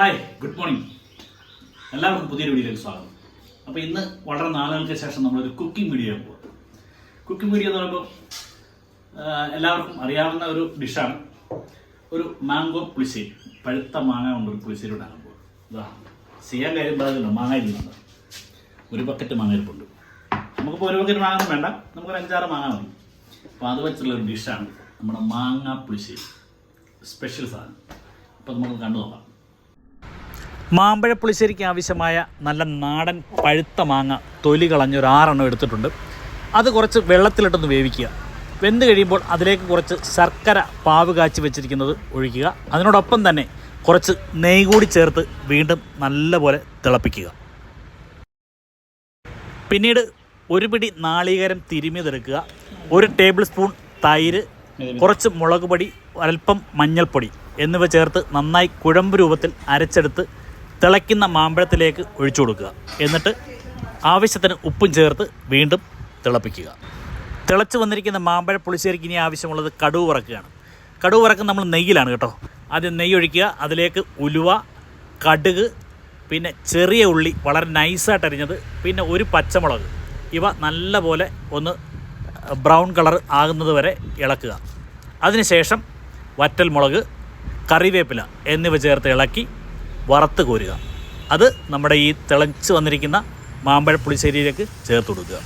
Hi good morning. എല്ലാവർക്കും പുതിയൊരു വീഡിയോയിലേക്ക് സ്വാഗതം. അപ്പോൾ ഇന്ന് വളരെ നാളുകൾക്ക് ശേഷം നമ്മളൊരു കുക്കിംഗ് വീഡിയോ പോകും കുക്കിംഗ് വീഡിയോ എന്ന് പറയുമ്പോൾ എല്ലാവർക്കും അറിയാവുന്ന ഒരു ഡിഷാണ്. ഒരു മാംഗോ പുളിശ്ശേരി. പഴുത്ത മാങ്ങ കൊണ്ട് ഒരു പുളിശ്ശേരി പോകും ഇതാ ചെയ്യാൻ കാര്യം പറയുന്നില്ല. മാങ്ങ ഇരിക്കുന്നുണ്ട് ഒരു ബക്കറ്റ് മാങ്ങ ഇരിപ്പുണ്ട്. നമുക്കിപ്പോൾ ഒരു ബക്കറ്റ് മാങ്ങ വേണ്ട. നമുക്കൊരു അഞ്ചാറ് മാങ്ങ മതി. അപ്പോൾ അത് വെച്ചുള്ള ഒരു ഡിഷാണ് നമ്മുടെ മാങ്ങ പുളിശ്ശേരി. സ്പെഷ്യൽ സാധനം. അപ്പോൾ നമുക്ക് കണ്ടു നോക്കാം. മാമ്പഴ പുളിശ്ശേരിക്ക് ആവശ്യമായ നല്ല നാടൻ പഴുത്ത മാങ്ങ തൊലി കളഞ്ഞ് ഒരു ആറെണ്ണം എടുത്തിട്ടുണ്ട്. അത് കുറച്ച് വെള്ളത്തിലിട്ടൊന്ന് വേവിക്കുക. വെന്ത് കഴിയുമ്പോൾ അതിലേക്ക് കുറച്ച് ശർക്കര പാവ് കാച്ചി വെച്ചിരിക്കുന്നത് ഒഴിക്കുക. അതിനോടൊപ്പം തന്നെ കുറച്ച് നെയ് കൂടി ചേർത്ത് വീണ്ടും നല്ലപോലെ തിളപ്പിക്കുക. പിന്നീട് ഒരു പിടി നാളികേരം തിരുമിയതെടുക്കുക ഒരു ടേബിൾ സ്പൂൺ തൈര് കുറച്ച് മുളക് പൊടി അല്പം മഞ്ഞൾപ്പൊടി എന്നിവ ചേർത്ത് നന്നായി കുഴമ്പ് രൂപത്തിൽ അരച്ചെടുത്ത് തിളയ്ക്കുന്ന മാമ്പഴത്തിലേക്ക് ഒഴിച്ചു കൊടുക്കുക. എന്നിട്ട് ആവശ്യത്തിന് ഉപ്പും ചേർത്ത് വീണ്ടും തിളപ്പിക്കുക. തിളച്ച് വന്നിരിക്കുന്ന മാമ്പഴ പുളിശ്ശേരിക്ക് ഇനി ആവശ്യമുള്ളത് കടുവ് വറക്കുകയാണ്. കടുവ് വറക്കം നമ്മൾ നെയ്യിലാണ് കേട്ടോ. ആദ്യം നെയ്യ് ഒഴിക്കുക അതിലേക്ക് ഉലുവ കടുക് പിന്നെ ചെറിയ ഉള്ളി വളരെ നൈസായിട്ട് അരിഞ്ഞത് പിന്നെ ഒരു പച്ചമുളക്. ഇവ നല്ലപോലെ ഒന്ന് ബ്രൗൺ കളർ ആകുന്നത് വരെ ഇളക്കുക. അതിനുശേഷം വറ്റൽ മുളക് കറിവേപ്പില എന്നിവ ചേർത്ത് ഇളക്കി വറുത്ത് കോരുക. അത് നമ്മുടെ ഈ തിളച്ച് വന്നിരിക്കുന്ന മാമ്പഴ പുളിശ്ശേരിയിലേക്ക് ചേർത്ത് കൊടുക്കുക.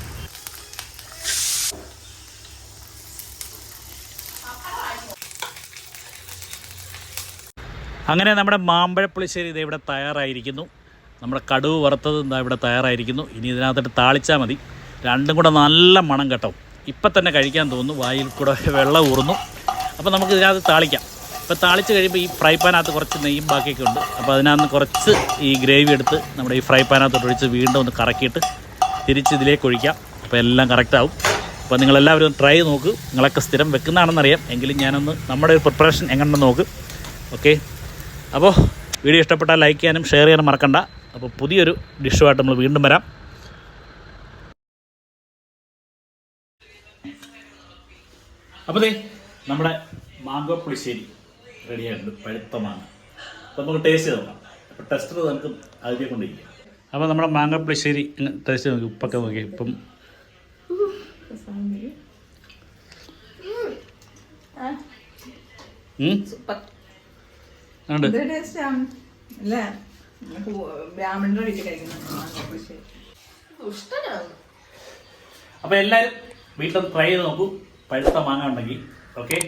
അങ്ങനെ നമ്മുടെ മാമ്പഴ പുളിശ്ശേരി ഇത് ഇവിടെ തയ്യാറായിരിക്കുന്നു. നമ്മുടെ കടുവ് വറുത്തത് എന്താ ഇവിടെ തയ്യാറായിരിക്കുന്നു. ഇനി ഇതിനകത്തിട്ട് താളിച്ചാൽ മതി. രണ്ടും കൂടെ നല്ല മണം കേട്ടോ. ഇപ്പം തന്നെ കഴിക്കാൻ തോന്നുന്നു. വായിൽ കൂടെ വെള്ളം ഊറുന്നു. അപ്പോൾ നമുക്ക് ഇതിനകത്ത് താളിക്കാം. ഇപ്പോൾ താളിച്ച് കഴിയുമ്പോൾ ഈ ഫ്രൈ പാനകത്ത് കുറച്ച് നെയ്യും ബാക്കിയൊക്കെ ഉണ്ട്. അപ്പോൾ അതിനകത്ത് കുറച്ച് ഈ ഗ്രേവി എടുത്ത് നമ്മുടെ ഈ ഫ്രൈ പാനകത്തോട്ട് ഒഴിച്ച് വീണ്ടും ഒന്ന് കറക്കിയിട്ട് തിരിച്ച് ഇതിലേക്ക് ഒഴിക്കാം. അപ്പോൾ എല്ലാം കറക്റ്റാവും അപ്പോൾ നിങ്ങളെല്ലാവരും ഒന്ന് ട്രൈ നോക്ക്. നിങ്ങളൊക്കെ സ്ഥിരം വെക്കുന്നതാണെന്നറിയാം. എങ്കിലും ഞാനൊന്ന് നമ്മുടെ ഒരു പ്രിപ്പറേഷൻ എങ്ങനെ നോക്ക്. ഓക്കെ അപ്പോൾ വീഡിയോ ഇഷ്ടപ്പെട്ടാൽ ലൈക്ക് ചെയ്യാനും ഷെയർ ചെയ്യാനും മറക്കണ്ട. അപ്പോൾ പുതിയൊരു ഡിഷുമായിട്ട് നമ്മൾ വീണ്ടും വരാം. അപ്പോൾ നമ്മുടെ മാംഗോ പുളിശ്ശേരി. റെഡി പഴുത്തമാണ്. പഴുത്ത മാങ്ങ അപ്പോൾ നമുക്ക് ടേസ്റ്റ് ചെയ്ത് നോക്കാം. അപ്പോൾ ടെസ്റ്റർ നമുക്ക് ആദ്യം കൊണ്ടിരിക്കാം അപ്പോൾ നമ്മുടെ മാങ്ങ പുളിശ്ശേരി ടേസ്റ്റ് നോക്കി ഉപ്പൊക്കെ നോക്കി. ഇപ്പം എല്ലാരും അപ്പോൾ എല്ലാവരും വീട്ടിൽ ട്രൈ ചെയ്ത് നോക്കൂ. പഴുത്ത മാങ്ങ ഉണ്ടെങ്കിൽ. Okay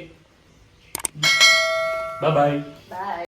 Bye-bye. Bye.